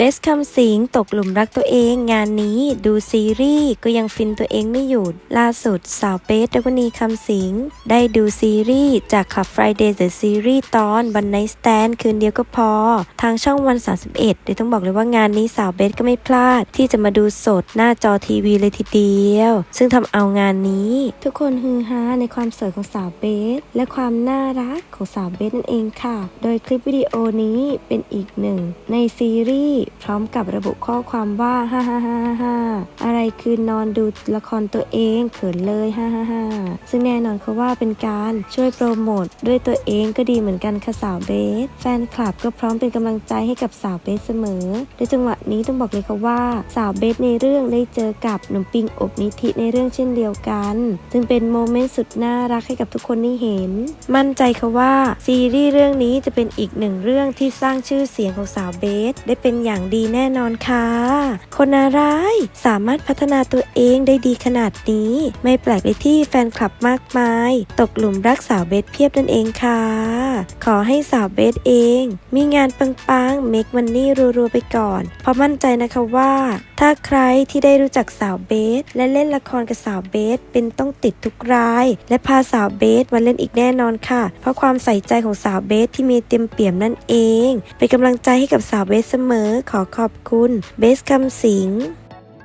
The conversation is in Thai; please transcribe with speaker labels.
Speaker 1: เบสคำสิงตกหลุมรักตัวเองงานนี้ดูซีรีส์ก็ยังฟินตัวเองไม่หยุดล่าสุดสาวเบสดวนีคำสิงได้ดูซีรีส์จากขับ Friday the Series ตอนบันไนสแตนคืนเดียวก็พอ ทางช่องวัน 31เดี๋ยวต้องบอกเลยว่างานนี้สาวเบสก็ไม่พลาด ที่จะมาดูสดหน้าจอทีวีเลยทีเดียว ซึ่งทำเอางานนี้ ทุกคนฮือฮาในความสวยของสาวเบส และความน่ารักของสาวเบสนั่นเองค่ะ โดยคลิปวิดีโอนี้เป็นอีกหนึ่งในซีรีส์พร้อมกับระบุข้อความว่า ฮ่าฮ่าฮ่าฮ่าอะไรคือนอนดูละครตัวเองเขินเลยฮ่าฮ่าฮ่าซึ่งแน่นอนเขาว่าเป็นการช่วยโปรโมทด้วยตัวเองก็ดีเหมือนกันค่ะสาวเบส แฟนคลับก็พร้อมเป็นกำลังใจให้กับสาวเบสเสมอโดยจังหวะนี้ต้องบอกเลยค่ะว่าสาวเบสในเรื่องได้เจอกับหนุ่มปิงอบนิธิในเรื่องเช่นเดียวกัน ซึ่งเป็นโมเมนต์สุดน่ารักให้กับทุกคนได้เห็น มั่นใจค่ะว่าซีรีส์เรื่องนี้จะเป็นอีกหนึ่งเรื่องที่สร้างชื่อเสียงของสาวเบส ได้เป็นอย่างดีแน่นอนค่ะ คนอะไรสามารถพัฒนาตัวเองได้ดีขนาดนี้ ไม่แปลกเลยที่แฟนคลับมากมาย ตกหลุมรักสาวเบสเพียบนั่นเองค่ะ ขอให้สาวเบสเอง มีงานปังๆเมกมันนี่รัวๆไปก่อน เพราะมั่นใจนะคะว่า ถ้าใครที่ได้รู้จักสาวเบส และเล่นละครกับสาวเบส เป็นต้องติดทุกราย และพาสาวเบสมาเล่นอีกแน่นอนค่ะ เพราะความใส่ใจของสาวเบสที่มีเต็มเปี่ยมนั่นเอง เป็นกำลังใจให้กับสาวเบสเสมอขอขอบคุณเบสคำสิง